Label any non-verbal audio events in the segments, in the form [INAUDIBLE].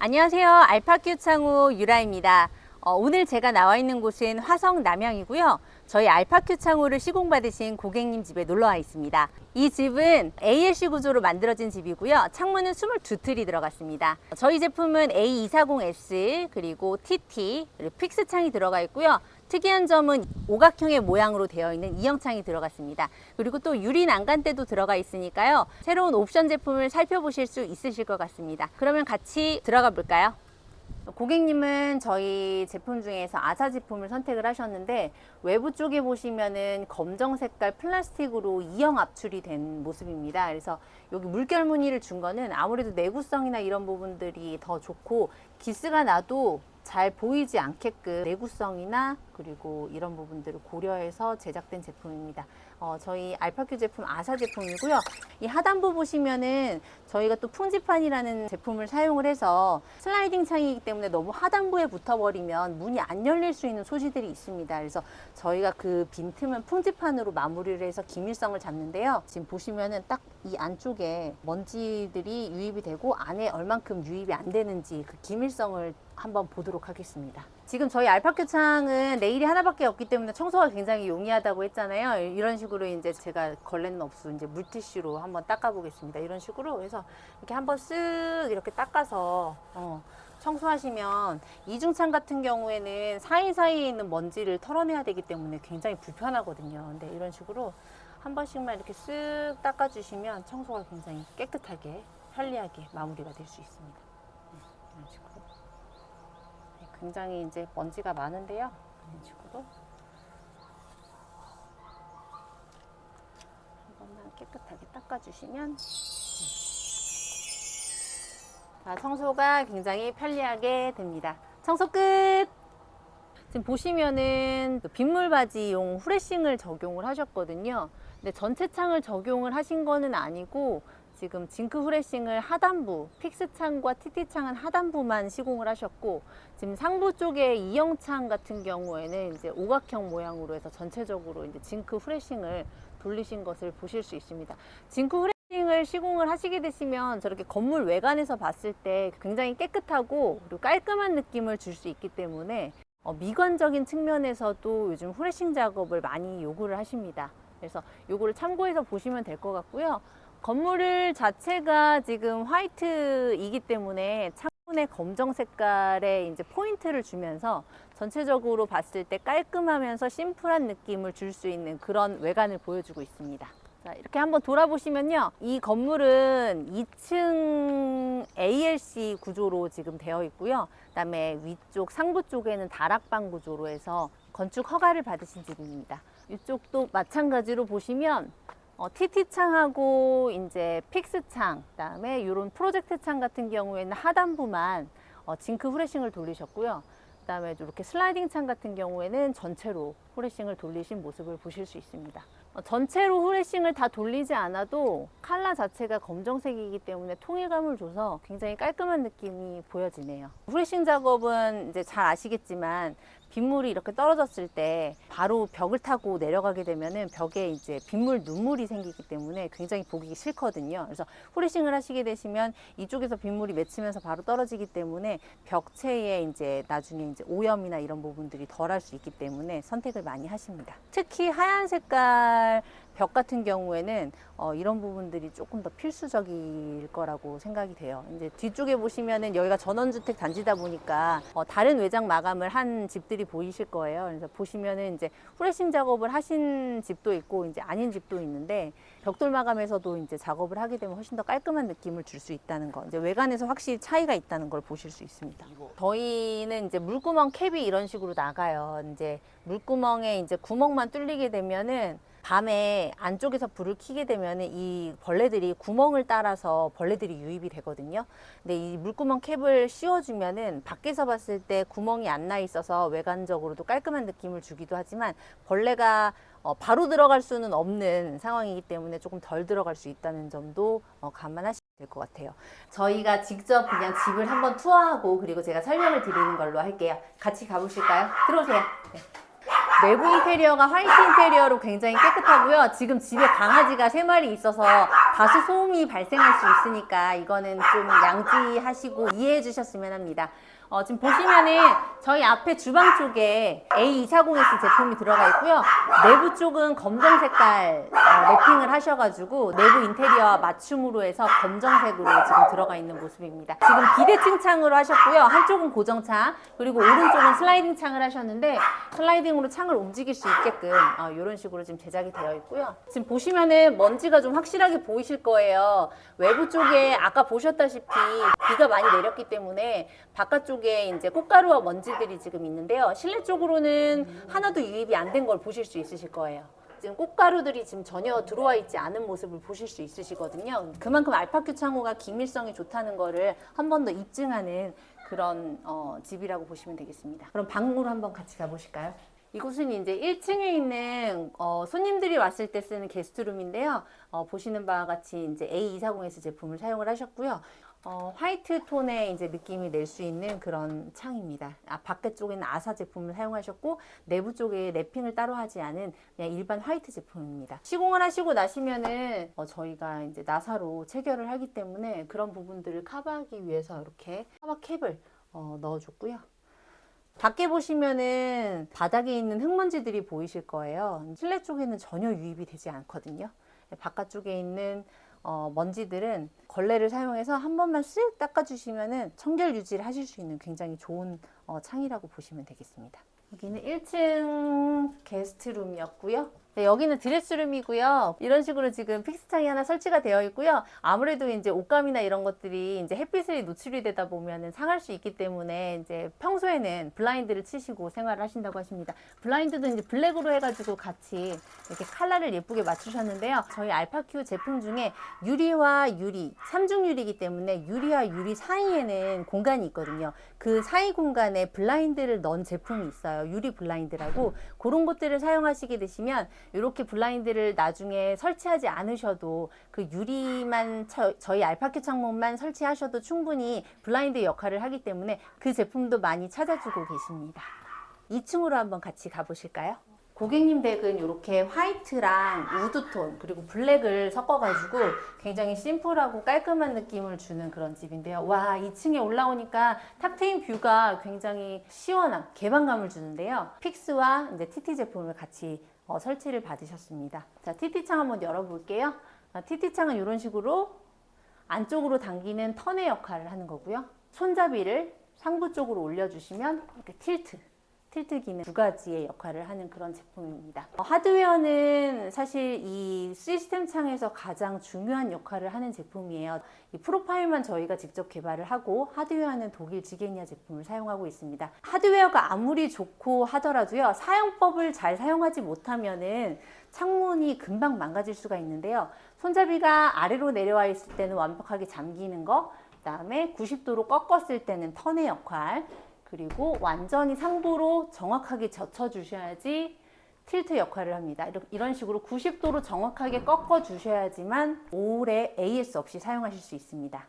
안녕하세요. 알파큐 창호 유라입니다. 어, 오늘 제가 나와 있는 곳은 화성 남양이고요. 저희 알파큐 창호를 시공받으신 고객님 집에 놀러 와 있습니다. 이 집은 ALC 구조로 만들어진 집이고요. 창문은 22틀이 들어갔습니다. 저희 제품은 A240S 그리고 TT 그리고 픽스 창이 들어가 있고요. 특이한 점은 오각형의 모양으로 되어 있는 이형창이 들어갔습니다. 그리고 또 유리 난간대도 들어가 있으니까요. 새로운 옵션 제품을 살펴보실 수 있으실 것 같습니다. 그러면 같이 들어가 볼까요? 고객님은 저희 제품 중에서 아사 제품을 선택을 하셨는데 외부 쪽에 보시면은 검정 색깔 플라스틱으로 이형 압출이 된 모습입니다. 그래서 여기 물결 무늬를 준 거는 아무래도 내구성이나 이런 부분들이 더 좋고 기스가 나도 잘 보이지 않게끔 내구성이나 그리고 이런 부분들을 고려해서 제작된 제품입니다. 어, 저희 알파큐 제품 아사 제품이고요. 이 하단부 보시면은 저희가 또 풍지판이라는 제품을 사용을 해서 슬라이딩 창이기 때문에 너무 하단부에 붙어버리면 문이 안 열릴 수 있는 소지들이 있습니다. 그래서 저희가 그 빈틈은 풍지판으로 마무리를 해서 기밀성을 잡는데요. 지금 보시면은 딱 이 안쪽에 먼지들이 유입이 되고 안에 얼만큼 유입이 안 되는지 그 기밀성을 한번 보도록 하겠습니다. 지금 저희 알파큐 창은 레일이 하나밖에 없기 때문에 청소가 굉장히 용이하다고 했잖아요. 이런 식으로 이제 제가 걸레는 없어 이제 물티슈로 한번 닦아보겠습니다. 이런 식으로 해서 이렇게 한번 쓱 이렇게 닦아서 어, 청소하시면 이중창 같은 경우에는 사이사이에 있는 먼지를 털어내야 되기 때문에 굉장히 불편하거든요. 근데 이런 식으로 한 번씩만 이렇게 쓱 닦아주시면 청소가 굉장히 깨끗하게 편리하게 마무리가 될 수 있습니다. 네, 이런 식으로. 네, 굉장히 이제 먼지가 많은데요. 이런 식으로 한 번만 깨끗하게 닦아주시면 네. 자, 청소가 굉장히 편리하게 됩니다. 청소 끝! 지금 보시면은 그 빗물 바지용 후레싱을 적용을 하셨거든요. 근데 전체 창을 적용을 하신 거는 아니고 지금 징크 후레싱을 하단부, 픽스 창과 TT 창은 하단부만 시공을 하셨고 지금 상부 쪽에 이형창 같은 경우에는 이제 오각형 모양으로 해서 전체적으로 이제 징크 후레싱을 돌리신 것을 보실 수 있습니다. 징크 후레싱을 시공을 하시게 되시면 저렇게 건물 외관에서 봤을 때 굉장히 깨끗하고 그리고 깔끔한 느낌을 줄 수 있기 때문에 어, 미관적인 측면에서도 요즘 후레싱 작업을 많이 요구를 하십니다. 그래서 요거를 참고해서 보시면 될 것 같고요. 건물 자체가 지금 화이트이기 때문에 창문에 검정 색깔의 이제 포인트를 주면서 전체적으로 봤을 때 깔끔하면서 심플한 느낌을 줄 수 있는 그런 외관을 보여주고 있습니다. 자, 이렇게 한번 돌아보시면요. 이 건물은 2층 ALC 구조로 지금 되어 있고요. 그다음에 위쪽 상부 쪽에는 다락방 구조로 해서 건축 허가를 받으신 집입니다. 이쪽도 마찬가지로 보시면 어, TT 창하고 이제 픽스 창, 그다음에 이런 프로젝트 창 같은 경우에는 하단부만 어, 징크 후레싱을 돌리셨고요. 그다음에 이렇게 슬라이딩 창 같은 경우에는 전체로 후레싱을 돌리신 모습을 보실 수 있습니다. 어, 전체로 후레싱을 다 돌리지 않아도 칼라 자체가 검정색이기 때문에 통일감을 줘서 굉장히 깔끔한 느낌이 보여지네요. 후레싱 작업은 이제 잘 아시겠지만 빗물이 이렇게 떨어졌을 때 바로 벽을 타고 내려가게 되면은 벽에 이제 빗물 눈물이 생기기 때문에 굉장히 보기 싫거든요. 그래서 후레싱을 하시게 되시면 이쪽에서 빗물이 맺히면서 바로 떨어지기 때문에 벽체에 이제 나중에 이제 오염이나 이런 부분들이 덜 할 수 있기 때문에 선택을 많이 하십니다. 특히 하얀 색깔 벽 같은 경우에는 어, 이런 부분들이 조금 더 필수적일 거라고 생각이 돼요. 이제 뒤쪽에 보시면은 여기가 전원주택 단지다 보니까 어, 다른 외장 마감을 한 집들이 보이실 거예요. 그래서 보시면은 이제 후레싱 작업을 하신 집도 있고 이제 아닌 집도 있는데 벽돌 마감에서도 이제 작업을 하게 되면 훨씬 더 깔끔한 느낌을 줄 수 있다는 거. 이제 외관에서 확실히 차이가 있다는 걸 보실 수 있습니다. 저희는 이제 물구멍 캡이 이런 식으로 나가요. 이제 물구멍에 이제 구멍만 뚫리게 되면은 밤에 안쪽에서 불을 켜게 되면 이 벌레들이 구멍을 따라서 벌레들이 유입이 되거든요. 근데 이 물구멍 캡을 씌워주면은 밖에서 봤을 때 구멍이 안 나 있어서 외관적으로도 깔끔한 느낌을 주기도 하지만 벌레가 어, 바로 들어갈 수는 없는 상황이기 때문에 조금 덜 들어갈 수 있다는 점도 어, 감안하시면 될 것 같아요. 저희가 직접 그냥 집을 한번 투어하고 그리고 제가 설명을 드리는 걸로 할게요. 같이 가보실까요? 들어오세요. 네. 내부 인테리어가 화이트 인테리어로 굉장히 깨끗하고요. 지금 집에 강아지가 세 마리 있어서 다수 소음이 발생할 수 있으니까 이거는 좀 양지하시고 이해해 주셨으면 합니다. 어, 지금 보시면은 저희 앞에 주방 쪽에 A240S 제품이 들어가 있고요. 내부 쪽은 검정 색깔 어, 랩핑을 하셔가지고 내부 인테리어와 맞춤으로 해서 검정색으로 지금 들어가 있는 모습입니다. 지금 비대칭 창으로 하셨고요. 한쪽은 고정창 그리고 오른쪽은 슬라이딩 창을 하셨는데 슬라이딩으로 창을 움직일 수 있게끔 어, 이런 식으로 지금 제작이 되어 있고요. 지금 보시면은 먼지가 좀 확실하게 보이 실 거예요. 외부 쪽에 아까 보셨다시피 비가 많이 내렸기 때문에 바깥쪽에 이제 꽃가루와 먼지들이 지금 있는데요. 실내 쪽으로는 하나도 유입이 안 된 걸 보실 수 있으실 거예요. 지금 꽃가루들이 지금 전혀 들어와 있지 않은 모습을 보실 수 있으시거든요. 그만큼 알파큐 창호가 기밀성이 좋다는 거를 한 번 더 입증하는 그런 어, 집이라고 보시면 되겠습니다. 그럼 방으로 한번 같이 가보실까요? 이곳은 이제 1층에 있는 어, 손님들이 왔을 때 쓰는 게스트룸인데요. 어, 보시는 바와 같이 이제 A240S 제품을 사용을 하셨고요. 어, 화이트 톤의 이제 느낌이 낼 수 있는 그런 창입니다. 아, 바깥 쪽에는 아사 제품을 사용하셨고 내부 쪽에 랩핑을 따로 하지 않은 그냥 일반 화이트 제품입니다. 시공을 하시고 나시면은 어, 저희가 이제 나사로 체결을 하기 때문에 그런 부분들을 커버하기 위해서 이렇게 커버 캡을 어, 넣어줬고요. 밖에 보시면은 바닥에 있는 흙먼지들이 보이실 거예요. 실내 쪽에는 전혀 유입이 되지 않거든요. 바깥쪽에 있는 어, 먼지들은 걸레를 사용해서 한 번만 쓱 닦아주시면은 청결 유지를 하실 수 있는 굉장히 좋은 어, 창이라고 보시면 되겠습니다. 여기는 1층 게스트룸이었고요. 네, 여기는 드레스룸이고요. 이런 식으로 지금 픽스창이 하나 설치가 되어 있고요. 아무래도 이제 옷감이나 이런 것들이 이제 햇빛에 노출이 되다 보면은 상할 수 있기 때문에 이제 평소에는 블라인드를 치시고 생활을 하신다고 하십니다. 블라인드도 이제 블랙으로 해가지고 같이 이렇게 컬러를 예쁘게 맞추셨는데요. 저희 알파큐 제품 중에 유리와 유리, 삼중 유리이기 때문에 유리와 유리 사이에는 공간이 있거든요. 그 사이 공간에 블라인드를 넣은 제품이 있어요. 유리 블라인드라고 그런 것들을 사용하시게 되시면 이렇게 블라인드를 나중에 설치하지 않으셔도 그 유리만 저, 저희 알파큐 창문만 설치하셔도 충분히 블라인드 역할을 하기 때문에 그 제품도 많이 찾아주고 계십니다. 2층으로 한번 같이 가보실까요? 고객님 댁은 이렇게 화이트랑 우드톤 그리고 블랙을 섞어가지고 굉장히 심플하고 깔끔한 느낌을 주는 그런 집인데요. 와 2층에 올라오니까 탁 트인 뷰가 굉장히 시원한 개방감을 주는데요. 픽스와 이제 TT 제품을 같이 어, 설치를 받으셨습니다. 자 TT 창 한번 열어볼게요. TT 창은 이런 식으로 안쪽으로 당기는 턴의 역할을 하는 거고요. 손잡이를 상부 쪽으로 올려주시면 이렇게 틸트 틸트 기능 두 가지의 역할을 하는 그런 제품입니다. 어, 하드웨어는 사실 이 시스템 창에서 가장 중요한 역할을 하는 제품이에요. 이 프로파일만 저희가 직접 개발을 하고 하드웨어는 독일 지게니아 제품을 사용하고 있습니다. 하드웨어가 아무리 좋고 하더라도요 사용법을 잘 사용하지 못하면은 창문이 금방 망가질 수가 있는데요. 손잡이가 아래로 내려와 있을 때는 완벽하게 잠기는 거, 그 다음에 90도로 꺾었을 때는 턴의 역할, 그리고 완전히 상부로 정확하게 젖혀 주셔야지 틸트 역할을 합니다. 이런 식으로 90도로 정확하게 꺾어 주셔야지만 오래 AS 없이 사용하실 수 있습니다.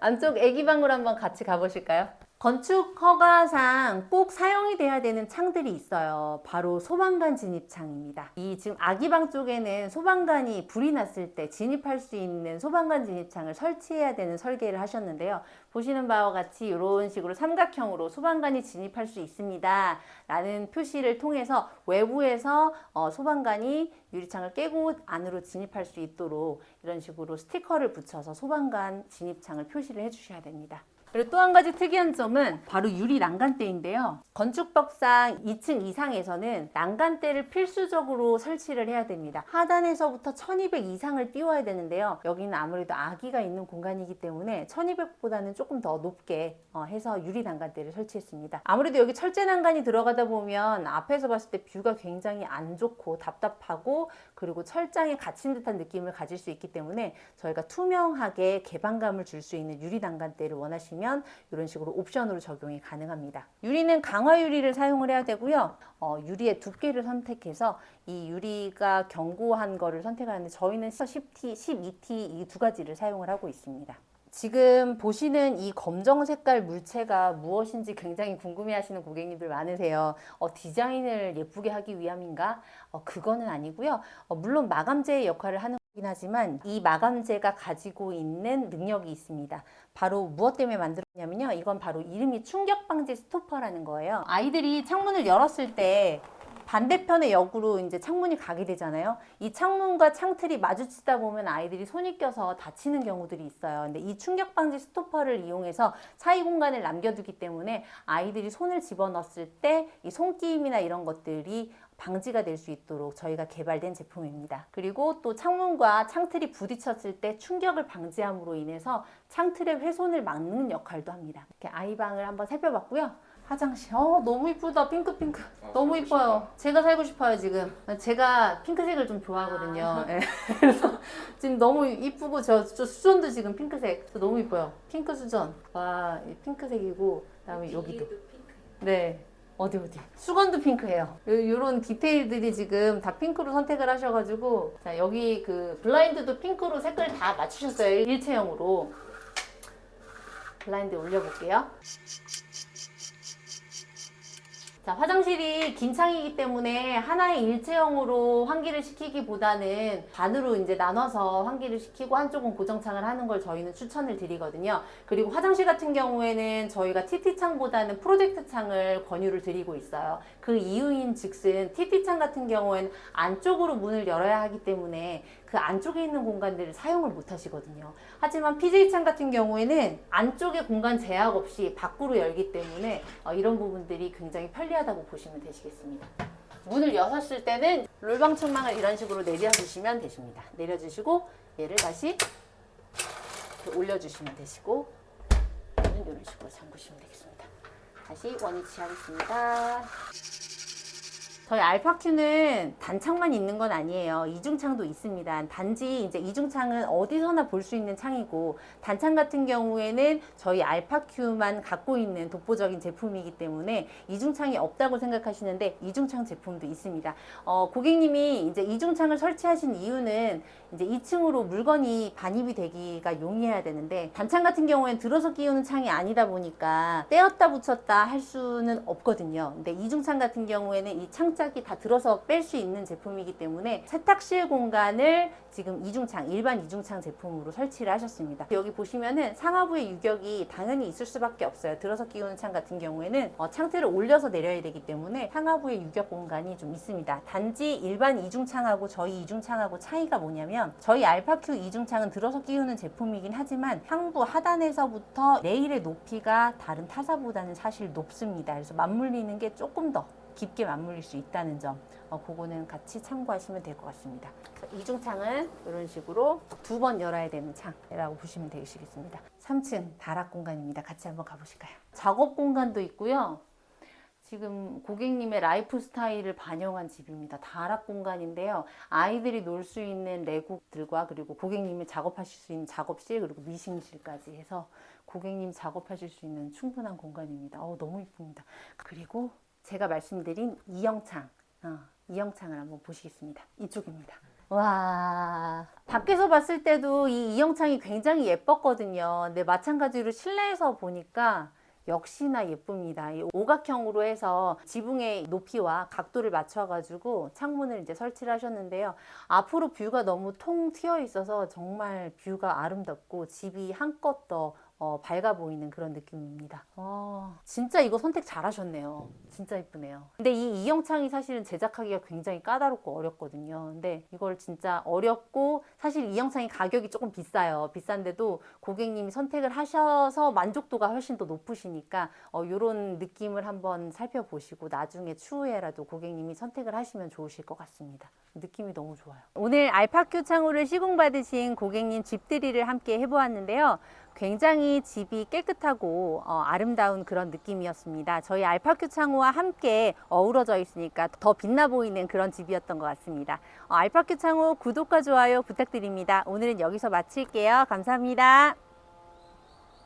안쪽 애기방으로 한번 같이 가보실까요? 건축 허가상 꼭 사용이 돼야 되는 창들이 있어요. 바로 소방관 진입창입니다. 이 지금 아기방 쪽에는 소방관이 불이 났을 때 진입할 수 있는 소방관 진입창을 설치해야 되는 설계를 하셨는데요. 보시는 바와 같이 이런 식으로 삼각형으로 소방관이 진입할 수 있습니다. 라는 표시를 통해서 외부에서 어, 소방관이 유리창을 깨고 안으로 진입할 수 있도록 이런 식으로 스티커를 붙여서 소방관 진입창을 표시를 해주셔야 됩니다. 그리고 또 한 가지 특이한 점은 바로 유리 난간대인데요. 건축법상 2층 이상에서는 난간대를 필수적으로 설치를 해야 됩니다. 하단에서부터 1200 이상을 띄워야 되는데요. 여기는 아무래도 아기가 있는 공간이기 때문에 1200보다는 조금 더 높게 어, 해서 유리 난간대를 설치했습니다. 아무래도 여기 철제 난간이 들어가다 보면 앞에서 봤을 때 뷰가 굉장히 안 좋고 답답하고 그리고 철장에 갇힌 듯한 느낌을 가질 수 있기 때문에 저희가 투명하게 개방감을 줄 수 있는 유리 난간대를 원하시면 이런 식으로 옵션으로 적용이 가능합니다. 유리는 강화 유리를 사용을 해야 되고요. 어, 유리의 두께를 선택해서 이 유리가 견고한 거를 선택하는데 저희는 10T, 12T 이 두 가지를 사용을 하고 있습니다. 지금 보시는 이 검정 색깔 물체가 무엇인지 굉장히 궁금해 하시는 고객님들 많으세요. 어, 디자인을 예쁘게 하기 위함인가? 어, 그거는 아니고요. 어, 물론 마감재의 역할을 하는 긴 하지만 이 마감재가 가지고 있는 능력이 있습니다. 바로 무엇 때문에 만들었냐면요. 이건 바로 이름이 충격 방지 스토퍼라는 거예요. 아이들이 창문을 열었을 때 반대편의 역으로 이제 창문이 가게 되잖아요. 이 창문과 창틀이 마주치다 보면 아이들이 손이 껴서 다치는 경우들이 있어요. 근데 이 충격 방지 스토퍼를 이용해서 사이 공간을 남겨두기 때문에 아이들이 손을 집어넣었을 때 이 손끼임이나 이런 것들이 방지가 될 수 있도록 저희가 개발된 제품입니다. 그리고 또 창문과 창틀이 부딪혔을 때 충격을 방지함으로 인해서 창틀의 훼손을 막는 역할도 합니다. 이렇게 아이방을 한번 살펴봤고요. 화장실, 어 너무 이쁘다 핑크 핑크, 너무 이뻐요. 제가 살고 싶어요 지금. 제가 핑크색을 좀 좋아하거든요. 예. [LAUGHS] 그래서 지금 너무 이쁘고 저, 저 수전도 지금 핑크색, 저 너무 이뻐요. 핑크 수전, 와 이 핑크색이고 그 다음에 여기도. 네. 어디 어디 수건도 핑크예요. 이런 디테일들이 지금 다 핑크로 선택을 하셔가지고 자 여기 그 블라인드도 핑크로 색깔 다 맞추셨어요 일체형으로 블라인드 올려볼게요. 자, 화장실이 긴 창이기 때문에 하나의 일체형으로 환기를 시키기보다는 반으로 이제 나눠서 환기를 시키고 한쪽은 고정창을 하는 걸 저희는 추천을 드리거든요. 그리고 화장실 같은 경우에는 저희가 TT 창보다는 프로젝트 창을 권유를 드리고 있어요. 그 이유인 즉슨 TT 창 같은 경우에는 안쪽으로 문을 열어야 하기 때문에 그 안쪽에 있는 공간들을 사용을 못 하시거든요. 하지만 PJ 창 같은 경우에는 안쪽에 공간 제약 없이 밖으로 열기 때문에 어, 이런 부분들이 굉장히 편리 하다고 보시면 되시겠습니다. 문을 여셨을 때는 롤방 천망을 이런 식으로 내려주시면 되십니다. 내려주시고 얘를 다시 올려주시면 되시고 얘는 이런 식으로 잠그시면 되겠습니다. 다시 원위치 하겠습니다. 저희 알파큐는 단창만 있는 건 아니에요. 이중창도 있습니다. 단지 이제 이중창은 어디서나 볼 수 있는 창이고 단창 같은 경우에는 저희 알파큐만 갖고 있는 독보적인 제품이기 때문에 이중창이 없다고 생각하시는데 이중창 제품도 있습니다. 어, 고객님이 이제 이중창을 설치하신 이유는 이제 2층으로 물건이 반입이 되기가 용이해야 되는데 단창 같은 경우에는 들어서 끼우는 창이 아니다 보니까 떼었다 붙였다 할 수는 없거든요. 근데 이중창 같은 경우에는 이 창 짝이 다 들어서 뺄 수 있는 제품이기 때문에 세탁실 공간을 지금 이중창 일반 이중창 제품으로 설치를 하셨습니다. 여기 보시면은 상하부의 유격이 당연히 있을 수밖에 없어요. 들어서 끼우는 창 같은 경우에는 어, 창틀을 올려서 내려야 되기 때문에 상하부의 유격 공간이 좀 있습니다. 단지 일반 이중창하고 저희 이중창하고 차이가 뭐냐면 저희 알파큐 이중창은 들어서 끼우는 제품이긴 하지만 상부 하단에서부터 레일의 높이가 다른 타사보다는 사실 높습니다. 그래서 맞물리는 게 조금 더 깊게 맞물릴 수 있다는 점, 어, 그거는 같이 참고하시면 될 것 같습니다. 이중창은 이런 식으로 두 번 열어야 되는 창이라고 보시면 되시겠습니다. 3층 다락 공간입니다. 같이 한번 가보실까요? 작업 공간도 있고요. 지금 고객님의 라이프 스타일을 반영한 집입니다. 다락 공간인데요. 아이들이 놀 수 있는 레고들과 그리고 고객님이 작업하실 수 있는 작업실 그리고 미싱실까지 해서 고객님 작업하실 수 있는 충분한 공간입니다. 어, 너무 이쁩니다. 그리고 제가 말씀드린 이영창, 어, 이영창을 한번 보시겠습니다. 이쪽입니다. 와, 밖에서 봤을 때도 이 이영창이 굉장히 예뻤거든요. 근데 마찬가지로 실내에서 보니까 역시나 예쁩니다. 이 오각형으로 해서 지붕의 높이와 각도를 맞춰가지고 창문을 이제 설치를 하셨는데요. 앞으로 뷰가 너무 통 튀어 있어서 정말 뷰가 아름답고 집이 한껏 더 어, 밝아 보이는 그런 느낌입니다. 와, 진짜 이거 선택 잘 하셨네요. 진짜 이쁘네요. 근데 이 이영창이 사실은 제작하기가 굉장히 까다롭고 어렵거든요. 근데 이걸 진짜 어렵고 사실 이영창이 가격이 조금 비싸요. 비싼데도 고객님이 선택을 하셔서 만족도가 훨씬 더 높으시니까 어, 이런 느낌을 한번 살펴보시고 나중에 추후에라도 고객님이 선택을 하시면 좋으실 것 같습니다. 느낌이 너무 좋아요. 오늘 알파큐 창호를 시공받으신 고객님 집들이를 함께 해보았는데요. 굉장히 집이 깨끗하고 어, 아름다운 그런 느낌이었습니다. 저희 알파큐 창호와 함께 어우러져 있으니까 더 빛나 보이는 그런 집이었던 것 같습니다. 어, 알파큐 창호 구독과 좋아요 부탁드립니다. 오늘은 여기서 마칠게요. 감사합니다.